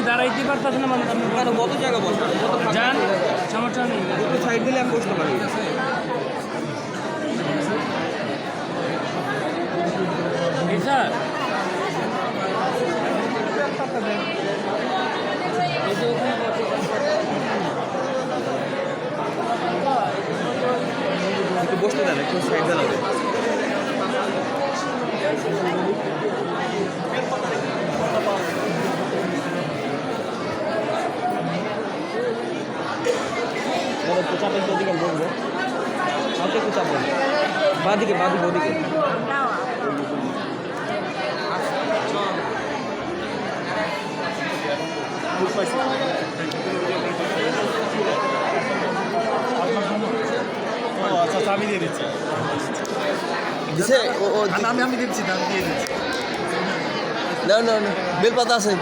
আছে না মানে আপনি কত জায়গা বসবো কত ফাঁকা? যান সমস্যা নেই। একটু সাইড দিলে আমি বসতে পারি। স্যার। বসতে দেন একটু সাইড দেন বলো, একটু চাপেন তো ওদিকে বসবো হাতে একটু চাপেন বাঁদিকে বাঁদিকে ওদিকে। আচ্ছা আমি দিয়ে দিচ্ছি ও ও আমি আমি দিচ্ছি আমি দিয়ে দিচ্ছি। না না না বেলপাতা আছে।